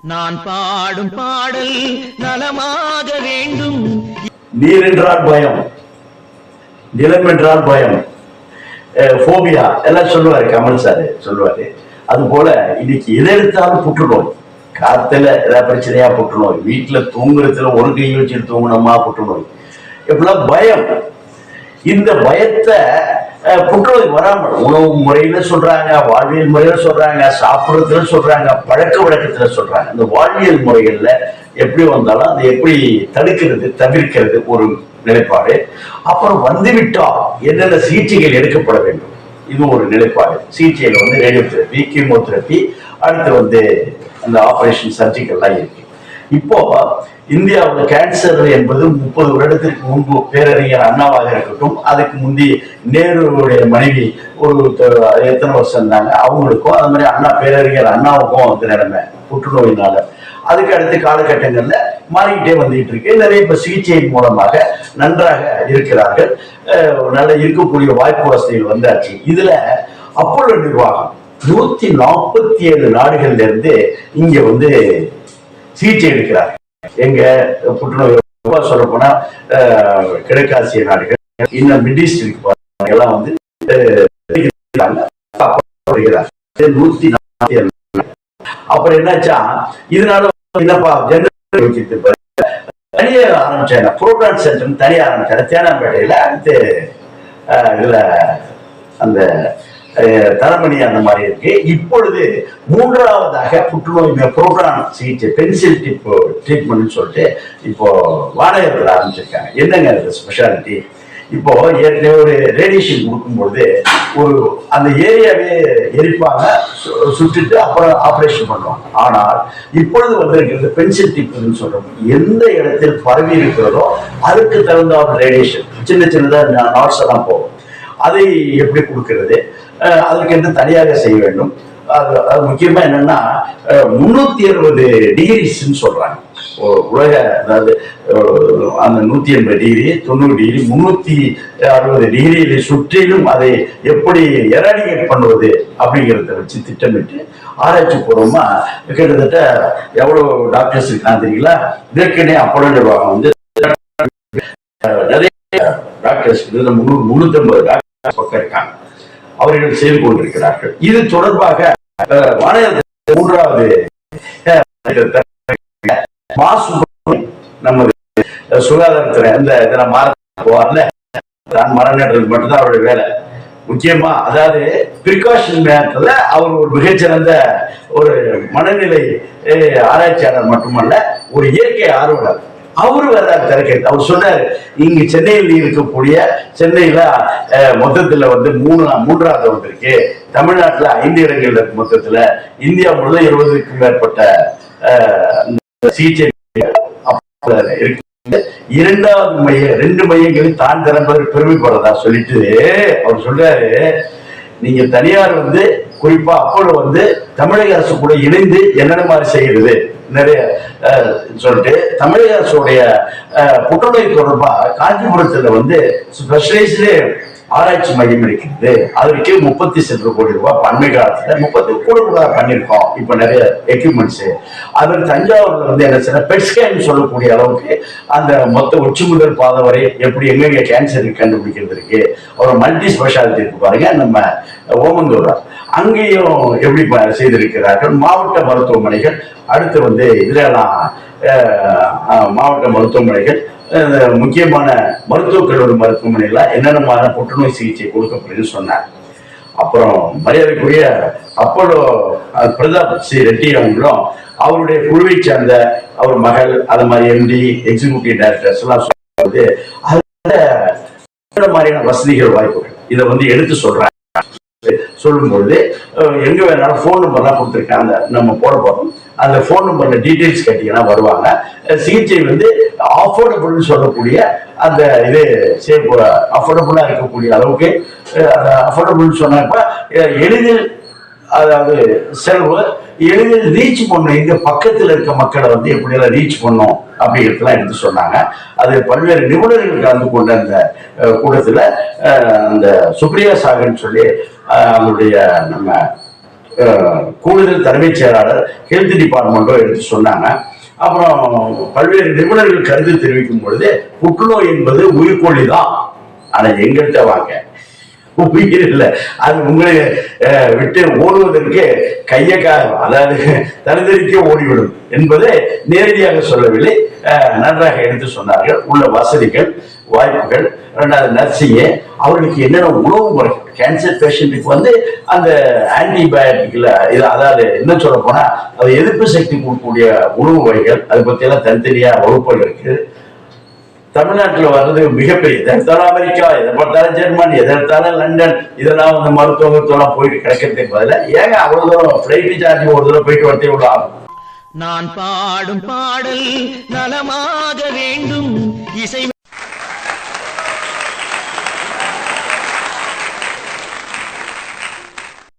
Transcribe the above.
நான் பாடும் பாடல் நலமாக வேண்டும். நீர் என்றால் பயம். நிலம் என்றால் பயம் ஃபோபியா எல்லாம் சொல்லுவாரு கமல் சார் சொல்லுவாரு. அது போல இன்னைக்கு எதை எடுத்தாலும் புற்றுநோய். காத்துல ஏதாவது பிரச்சனையா புற்றுநோய். வீட்டுல தூங்குறதுல ஒரு கை வச்சுட்டு தூங்கணுமா புற்றுநோய். எப்படிலாம் பயம். இந்த பயத்தை புற்றுநோய் வராமல் உணவு முறையில சொல்றாங்க வாழ்வியல் முறையில சொல்றாங்க சாப்பிட்றதுல சொல்றாங்க பழக்க வழக்கத்துல சொல்றாங்க. இந்த வாழ்வியல் முறைகள்ல எப்படி வந்தாலும் அதை எப்படி தடுக்கிறது தவிர்க்கிறது ஒரு நிலைப்பாடு. அப்புறம் வந்துவிட்டால் என்னென்ன சிகிச்சைகள் எடுக்கப்பட வேண்டும்? இது ஒரு நிலைப்பாடு. சிகிச்சையில் வந்து ரேடியோ தெரப்பி கீமோதெரப்பி அடுத்து வந்து அந்த ஆபரேஷன் சர்ஜிக்கல்லாம் இருக்கு. இப்போ இந்தியாவில் கேன்சர் என்பது முப்பது வருடத்திற்கு முன்பு பேரறிஞர் அண்ணாவாக இருக்கட்டும் அதுக்கு முந்தி நேருடைய மனைவி ஒரு எத்தனை வருஷம் இருந்தாங்க? அவங்களுக்கும் அது மாதிரி அண்ணா பேரறிஞர் அண்ணாவுக்கும் அந்த நிலைமை புற்றுநோயினால. அதுக்கு அடுத்த காலகட்டங்கள்ல மாறிக்கிட்டே வந்துகிட்டு இருக்கு. நிறைய இப்ப சிகிச்சையின் மூலமாக நன்றாக இருக்கிறார்கள். நல்ல இருக்கக்கூடிய வாய்ப்பு வசதிகள் வந்தாச்சு. இதுல அப்போலோ நிர்வாகம் நூத்தி நாற்பத்தி ஏழு நாடுகள்ல இருந்து இங்க வந்து சிகிச்சை எடுக்கிறார் எங்க புற்றுநோய் சொல்ல போனா கிழக்காசிய நாடுகள் இன்னும் மிடில் ஈஸ்ட் எல்லாம் வந்து நூத்தி நாற்பத்தி ஏழு நாடுகள். அப்புறம் என்னாச்சா இதனால என்னப்பா ஜெனரல் வச்சுட்டு பாரு. தனியா ஆரம்பிச்சாங்க ப்ரோக்ராம் சென்டர் தனியா ஆரம்பிச்சாங்க தேனாம்பேட்டையில அடுத்து அஹ், இதுல அந்த அஹ், தரமணி அந்த மாதிரி இருக்கு. இப்பொழுது மூன்றாவதாக புற்றுநோய் ப்ரோக்ராம் சிகிச்சை பென்சில் டிப் ட்ரீட்மெண்ட்னு சொல்லிட்டு இப்போ வாடகைகள் ஆரம்பிச்சிருக்காங்க. என்னங்க அது ஸ்பெஷாலிட்டி இப்போ ஏற்கனவே ஒரு ரேடியேஷன் கொடுக்கும்பொழுது ஒரு அந்த ஏரியாவே எரிப்பாங்க சு- சுட்டுட்டு அப்புறம் ஆப்ரேஷன் பண்ணுவாங்க. ஆனால் இப்பொழுது வந்திருக்கிறது பென்சில் டிப்னு சொல்றோம். எந்த இடத்தில் பரவி இருக்கிறதோ அதுக்கு தகுந்த ரேடியேஷன் சின்ன சின்னதாக நாட்ஸ் எல்லாம் போகும். அதை எப்படி கொடுக்கறது? அஹ் அதற்கு தனியாக செய்ய வேண்டும். அது அது முக்கியமா என்னன்னா முன்னூத்தி அறுபது டிகிரிஸ்ன்னு சொல்றாங்க. உலக அதாவது அந்த நூத்தி எண்பது டிகிரி தொண்ணூறு டிகிரி முன்னூத்தி அறுபது டிகிரியில சுற்றிலும் அதை எப்படி எராடிகேட் பண்ணுவது அப்படிங்கிறத வச்சு திட்டமிட்டு ஆராய்ச்சி பூர்வமா கிட்டத்தட்ட எவ்வளவு டாக்டர்ஸ் இருக்காங்க தெரியுங்களா? இதற்கனே அப்போலோ நிர்வாகம் வந்து நிறைய டாக்டர்ஸ் முன்னூத்தி ஐம்பது டாக்டர்ஸ் பக்கம் இருக்காங்க. அவர்கள் செய்து கொண்டிருக்கிறார்கள். இது தொடர்பாக மூன்றாவது மாசு நமது சுகாதாரத்துறை அந்த இதில் மாற போவார்ல தான் மரம் நடுறது மட்டும்தான் அவருடைய வேலை. முக்கியமா அதாவது பிரிகாஷன் நேரத்துல அவர் ஒரு மிகச்சிறந்த ஒரு மனநிலை ஆராய்ச்சியாளர் மட்டுமல்ல ஒரு இயற்கை ஆர்வலர். அவரு வேற திறக்கிறது அவர் சொன்னாரு இங்க சென்னையில் இருக்கக்கூடிய சென்னையில மொத்தத்துல வந்து மூணு மூன்றாவது இருக்கு. தமிழ்நாட்டுல ஐந்து இடங்கள் இருக்கு மொத்தத்துல. இந்தியா முழுவதும் இருபதுக்கும் மேற்பட்ட சிகிச்சை இருக்கு. இரண்டாவது மையம் ரெண்டு மையங்களில் தான் திறம்பது பெருமைப்படுறதா சொல்லிட்டு அவர் சொல்றாரு. நீங்க தனியார் வந்து குறிப்பா அப்போலோ வந்து தமிழக அரசு கூட இணைந்து என்னென்ன மாதிரி செய்கிறது? நிறைய அஹ், சொல்லிட்டு தமிழக அரசுடைய அஹ், புற்றுநோய் தொடர்பா காஞ்சிபுரத்துல வந்து ஸ்பெஷலைஸ்டு ஆராய்ச்சி மையம் இருக்கிறது. அதற்கு முப்பத்தி சென்று கோடி ரூபாய் பண்மை காலத்துல முப்பத்தி கூட ரூபாய் பண்ணியிருக்கோம். இப்ப நிறைய எக்யூப்மெண்ட்ஸ் அது தஞ்சாவூர்ல வந்து என்ன செய்ய பெட்ஸ்கேன் சொல்லக்கூடிய அளவுக்கு அந்த மொத்த உச்சி முதல் பாதை வரை எப்படி எங்கெங்க கேன்சர் கண்டுபிடிக்கிறது இருக்கு. ஒரு மல்டி ஸ்பெஷாலிட்டி இருக்கு பாருங்க. நம்ம ஓமந்தூர் அங்கேயும் எப்படி செய்திருக்கிறார்கள்? மாவட்ட மருத்துவமனைகள் அடுத்து வந்து இதெல்லாம் மாவட்ட மருத்துவமனைகள் முக்கியமான மருத்துவக் கல்லூரி மருத்துவமனையில் என்னென்ன மாதிரி புற்றுநோய் சிகிச்சை கொடுக்கப்படுதுன்னு சொன்னார். அப்புறம் மரியாதைக்குரிய அப்போலோ பிரதாப் சி ரெட்டி அவங்களும் அவருடைய குழுவை சேர்ந்த அவர் மகள் அது மாதிரி எம்டி எக்ஸிகூட்டிவ் டைரக்டர்ஸ் எல்லாம் சொல்லும்போது அதில் மாதிரியான வசதிகள் வாய்ப்புகள். இதை வந்து எடுத்து சொல்றேன் சொல்லும்போது எங்கே எங்க வேணாலும் ஃபோன் நம்பர்லாம் கொடுத்துருக்காங்க நம்ம போட போறோம். அந்த ஃபோன் நம்பர்ல டீட்டெயில்ஸ் கேட்டீங்கன்னா வருவாங்க. சிகிச்சை வந்து அஃபோர்டபுள்னு சொல்லக்கூடிய அந்த இது சேஃப் அஃபோர்டபுளா இருக்கக்கூடிய அளவுக்கு அஃபோர்டபுள்னு சொன்னப்ப எளிதில் அதாவது செலவு எளிதில் ரீச் பண்ணும் எங்க பக்கத்தில் இருக்க மக்களை வந்து எப்படியெல்லாம் ரீச் பண்ணும்? அப்படிங்கிறதுலாம் எடுத்து சொன்னாங்க. அது பல்வேறு நிபுணர்கள் கலந்து கொண்ட அந்த கூட்டத்தில் அந்த சுப்ரியா சாகன் சொல்லி அஹ், நம்ம கூடுதல் தலைமைச் செயலாளர் ஹெல்த் டிபார்ட்மெண்ட்டோ எடுத்து சொன்னாங்க. அப்புறம் பல்வேறு நிபுணர்கள் கருத்து தெரிவிக்கும் பொழுது புற்றுநோய் என்பது உயிர்கொல்லி தான். ஆனால் எங்கள்கிட்ட வாங்க. உயிர் இல்லை அது உங்களை விட்டு ஓடுவதற்கு கைய அதாவது தனித்தறிக்கே ஓடிவிடும் என்பதை நேரடியாக சொல்லவில்லை. நன்றாக எடுத்து சொன்னார்கள். உள்ள வசதிகள் வாய்ப்புகள் ரெண்டாவது நர்சிங்கு அவர்களுக்கு என்னென்ன உணவு முறை கேன்சர் பேஷண்ட்டுக்கு வந்து அந்த ஆன்டிபயோட்டிக்ல இது அதாவது என்ன சொல்ல போனா அது எதிர்ப்பு சக்தி கொடுக்கக்கூடிய உணவு வகைகள் அதை பற்றியெல்லாம் தனித்தனியா வகுப்புகள் இருக்குது தமிழ்நாட்டுல வர்றது மிகப்பெரிய எதை எடுத்தாலும் அமெரிக்கா எதை பார்த்தாலும் ஜெர்மனி எதை எடுத்தாலும் லண்டன் இதெல்லாம் வந்து மருத்துவத்தெல்லாம் போயிட்டு கிடைக்கிறதுக்கு பதில ஏங்க அவ்வளவு தூரம் ஃபிளைட் சார்ஜ் ஒரு தூரம் போயிட்டு வரதே இவ்வளவு ஆகும்? நான் பாடும் பாடல் நலமாக வேண்டும் இசை